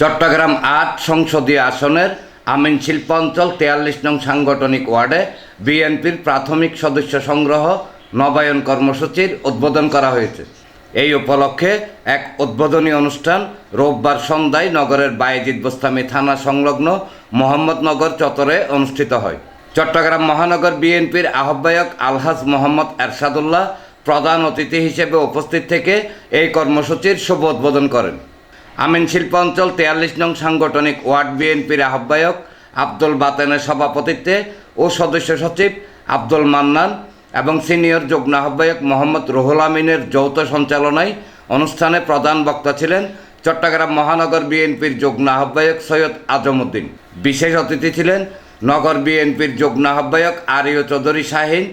চট্টগ্রাম আট সংসদীয় আসনের আমিন শিল্পাঞ্চল তেয়াল্লিশ নং সাংগঠনিক ওয়ার্ডে বিএনপির প্রাথমিক সদস্য সংগ্রহ নবায়ন কর্মসূচির উদ্বোধন করা হয়েছে। এই উপলক্ষে এক উদ্বোধনী অনুষ্ঠান রোববার সন্ধ্যায় নগরের বায়েজিদ বোস্তামি থানা সংলগ্ন মোহাম্মদনগর চত্বরে অনুষ্ঠিত হয়। চট্টগ্রাম মহানগর বিএনপির আহ্বায়ক আলহাজ মোহাম্মদ এরশাদুল্লাহ প্রধান অতিথি হিসেবে উপস্থিত থেকে এই কর্মসূচির শুভ উদ্বোধন করেন। আমিন শিল্পাঞ্চল তেয়াল্লিশ নং সাংগঠনিক ওয়ার্ড বিএনপির আহ্বায়ক আব্দুল বাতেনের সভাপতিত্বে ও সদস্য সচিব আব্দুল মান্নান এবং সিনিয়র যুগ্ম আহ্বায়ক মোহাম্মদ রুহুল আমিনের যৌথ সঞ্চালনায় অনুষ্ঠানে প্রধান বক্তা ছিলেন চট্টগ্রাম মহানগর বিএনপির যুগ্ম আহ্বায়ক সৈয়দ আজমউদ্দিন বিশেষ অতিথি ছিলেন নগর বিএনপির যুগ্ম আহ্বায়ক আরিয় চৌধুরী শাহিন,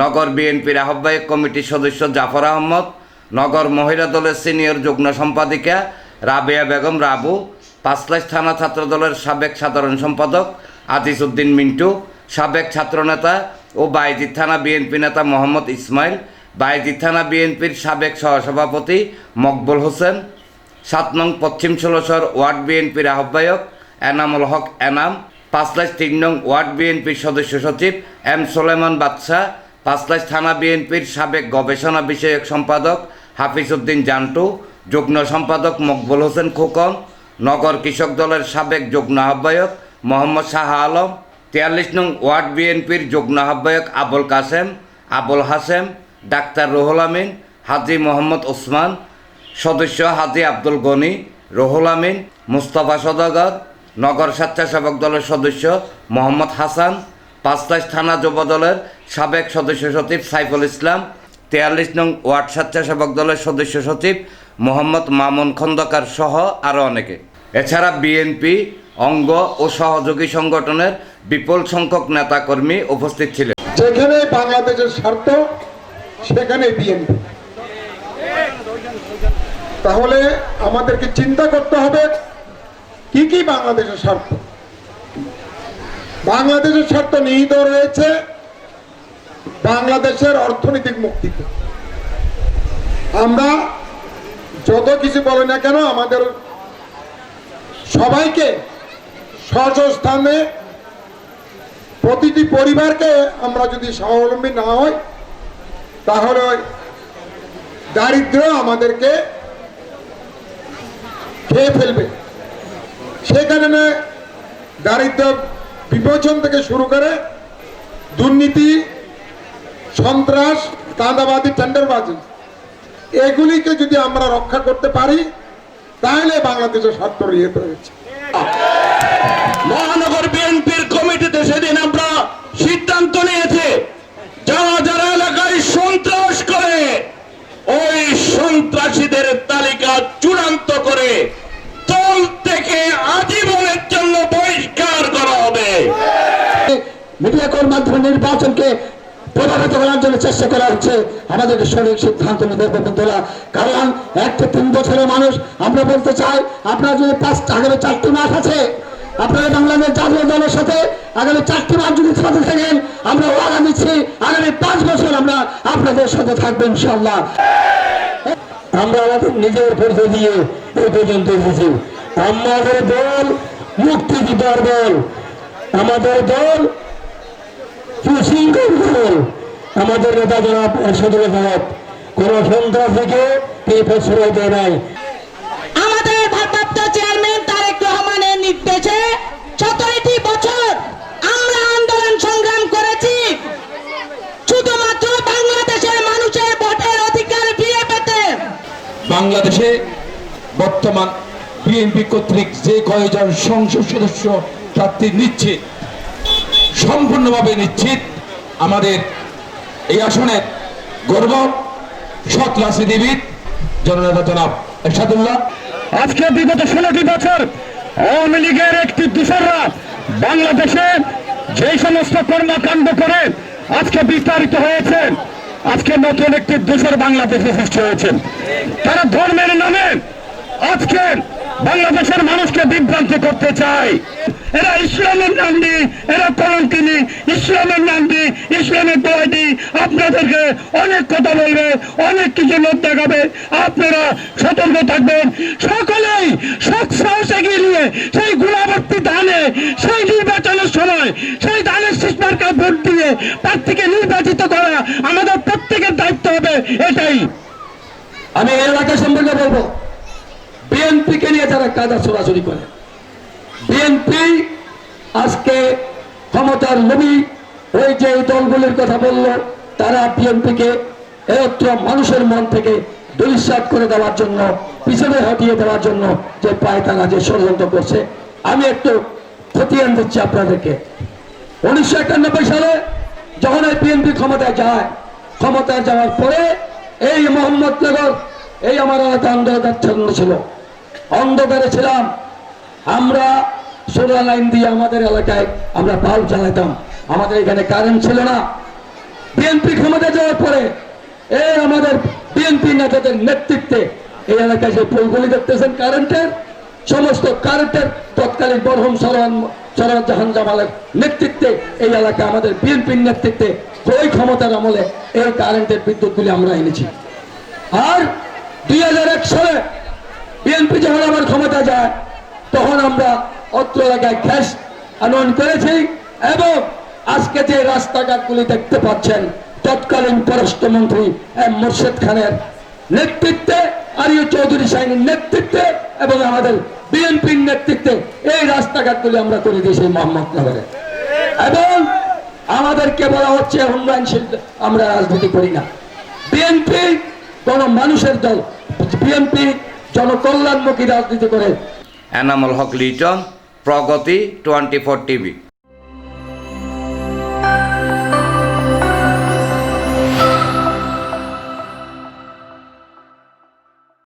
নগর বিএনপির আহ্বায়ক কমিটির সদস্য জাফর আহমদ, নগর মহিলা দলের সিনিয়র যুগ্ম সম্পাদিকা রাবেয়া বেগম, রাবু। পাঁচলাইশ থানা ছাত্রদলের সাবেক সাধারণ সম্পাদক আজিজ উদ্দিন মিন্টু, সাবেক ছাত্রনেতা ও বাইজিৎ থানা বিএনপি নেতা মোহাম্মদ ইসমাইল বাইজিৎ থানা বিএনপির সাবেক সহসভাপতি মকবুল হোসেন, সাত নং পশ্চিম ষোলশর ওয়ার্ড বিএনপির আহ্বায়ক এনামুল হক এনাম, পাঁচলাইশ তিন নং ওয়ার্ড বিএনপির সদস্য সচিব এম সোলেমান বাদশাহ পাঁচলাইশ থানা বিএনপির সাবেক গবেষণা বিষয়ক সম্পাদক হাফিজ উদ্দিন জান্টু যুগ্ম সম্পাদক মকবুল হোসেন খোকন, নগর কৃষক দলের সাবেক যুগ্ম আহ্বায়ক মোহাম্মদ শাহ আলম, তেয়াল্লিশ নং ওয়ার্ড বিএনপির যুগ্ম আহ্বায়ক আবুল কাসেম, আবুল হাসেম, ডাক্তার রুহুল আমিন, হাজি মোহাম্মদ ওসমান, সদস্য হাজি আব্দুল গনি, রুহুল আমিন, মুস্তফা সদাগর, নগর স্বেচ্ছাসেবক দলের সদস্য মোহাম্মদ হাসান পাঁচলাইশ থানা যুব দলের সাবেক সদস্য সচিব সাইফুল ইসলাম, তেয়াল্লিশ নং ওয়ার্ড স্বেচ্ছাসেবক দলের সদস্য সচিব মোহাম্মদ মামুন খন্দকার সহ আরও অনেকে। এছাড়া বিএনপি, অঙ্গ ও সহযোগী সংগঠনের বিপুল সংখ্যক নেতাকর্মী উপস্থিত ছিলেন। যেখানে বাংলাদেশের স্বার্থ, সেখানে বিএনপি। তাহলে আমাদেরকে চিন্তা করতে হবে, কি কি বাংলাদেশের স্বার্থ? বাংলাদেশের স্বার্থ নিহিত রয়েছে বাংলাদেশের অর্থনৈতিক মুক্তিতে। আমরা যত কিছু বলে না কেন? আমাদের সবাইকে স্ব স্থানে প্রতিটি পরিবারকে আমরা যদি স্বাবলম্বী না হই, তাহলে দারিদ্র আমাদেরকে খেয়ে ফেলবে। সে কারণে দারিদ্র বিমোচন থেকে শুরু করে দুর্নীতি, সন্ত্রাস চাঁদাবাদী টেন্ডারবাজি এগুলিকে যদি আমরা রক্ষা করতে পারি তাহলে বাংলাদেশের স্বার্থ ইয়ে রয়েছে মহানগর বিএনপির কমিটিতে সেদিন আমরা সিদ্ধান্ত নিয়েছে যারা যারা এলাকায় সন্ত্রাস করে ওই সন্ত্রাসীদের তালিকা চূড়ান্ত করে দল থেকে আজীবনের জন্য বহিষ্কার করা হবে। মিডিয়া কর মাধ্যমে নির্বাচনকে প্রভাবিত করার জন্য চেষ্টা করা হচ্ছে। আমাদেরকে সঠিক সিদ্ধান্ত নিতে বন্ধুরা। কারণ এক থেকে তিন বছরের মানুষ, আমরা বলতে চাই, আপনার যদি পাঁচ, আগামী চারটি মাস আছে, আপনারা বাংলাদেশ জাতীয় দলের সাথে আগামী চারটি মাস যদি সাথে থাকেন, আমরা ওয়াদা দিচ্ছি, আগামী পাঁচ বছর আমরা আপনাদের সাথে থাকব ইনশাল্লাহ আমরা আমাদের নিজের পরিচয় দিয়ে এই পর্যন্ত এসেছি। আমাদের দল মুক্তি দল, আমাদের দল সুশৃঙ্খল। আমাদের নেতা জনাব এরশাদুল সাহেব কোন সন্ত্রাসীকে তিনি প্রশ্রয় দেয় নাই। আমাদের ভারপ্রাপ্ত চেয়ারম্যান তারেক রহমানের নির্দেশে সতেরোটি বছর আমরা আন্দোলন সংগ্রাম করেছি। শুধুমাত্র বাংলাদেশের মানুষের ভোটের অধিকার ফিরে পেতে। বাংলাদেশে বর্তমান বিএনপি কর্তৃক যে কয়েকজন সংসদ সদস্য প্রার্থী নিশ্চিত সম্পূর্ণভাবে নিশ্চিত আমাদের এই আসনের গর্ব, সৎ জননেতা জনাব এরশাদুল্লাহ। আজকে বিগত ষোলোটি বছর আওয়ামী লীগের একটি বাংলাদেশে যে সমস্ত কর্মকাণ্ড করে আজকে বিস্তারিত হয়েছে আজকে নতুন একটি দূষর বাংলাদেশে সৃষ্টি হয়েছে তারা ধর্মের নামে আজকে বাংলাদেশের মানুষকে বিভ্রান্ত করতে চায়। এরা ইসলামের নাম দিয়ে, এরা কলঙ্কিনী ইসলামের নাম দিয়ে, ইসলামের দোয়া দিয়ে আপনাদেরকে অনেক কথা বলবে, অনেক কিছু লোক দেখাবে, আপনারা সতর্ক থাকবেন। সকলেই সৎ সাহস এগিয়ে নিয়ে সেই গুণাবর্তী ধানে, সেই নির্বাচনের সময়, সেই ধানের শিষ্মারকে ভোট দিয়ে প্রার্থীকে নির্বাচিত করা আমাদের প্রত্যেকের দায়িত্ব হবে, এটাই। আমি এলাকা সম্পর্কে বলব, বিএনপিকে নিয়ে যারা কাদা ছোড়াছড়ি করে বিএনপি আজকে ক্ষমতার লোভী ওই যে দলগুলির কথা বলল, তারা বিএনপিকে একত্র মানুষের মন থেকে দুলিশ্বাত করে দেওয়ার জন্য, পিছনে হটিয়ে দেওয়ার জন্য যে পায় তারা যে ষড়যন্ত্র করছে। আমি একটু খতিয়ান দিচ্ছি আপনাদেরকে। উনিশশো একানব্বই সালে যখন এই বিএনপি ক্ষমতায় যায়, ক্ষমতায় যাওয়ার পরে এই মোহাম্মদনগর, এই আমার এলাকা অন্ধকারাচ্ছন্ন ছিল। অন্ধকারে ছিলাম আমরা সোলা লাইন দিয়ে আমাদের এলাকায় আমরা বাল্ব জ্বালাতাম আমাদের এখানে কারেন্ট ছিল না। বিএনপি ক্ষমতায় যাওয়ার পরে এই আমাদের বিএনপি নেতাদের নেতৃত্বে এই এলাকায় যে পোলগুলি দেখতেছেন কারেন্টের, সমস্ত কারেন্টের তৎকালীন বরহম সরওয়ান সরওয়ার জাহান জামালের নেতৃত্বে এই এলাকা আমাদের বিএনপির নেতৃত্বে ওই ক্ষমতার আমলে এই কারেন্টের বিদ্যুৎগুলি আমরা এনেছি। আর দুই হাজার এক সালে বিএনপি যখন আমার ক্ষমতা যায় তখন আমরা অত্র এলাকায় গ্যাস আনয়ন করেছি এবং আজকে যে রাস্তাঘাটগুলি দেখতে পাচ্ছেন, তৎকালীন পররাষ্ট্রমন্ত্রী এম মোর্শেদ খানের নেতৃত্বে, আরিয় চৌধুরী সাইনের নেতৃত্বে এবং আমাদের বিএনপির নেতৃত্বে এই রাস্তাঘাটগুলি আমরা করে দিয়েছি মোহাম্মদনগরে। এবং আমাদেরকে বলা হচ্ছে উন্নয়নশীল আমরা রাজনীতি করি না। বিএনপি কোন মানুষের দল, বিএনপি জনকল্যাণমুখী রাজনীতি করে Enamul Haque Liton Progoti twenty four TV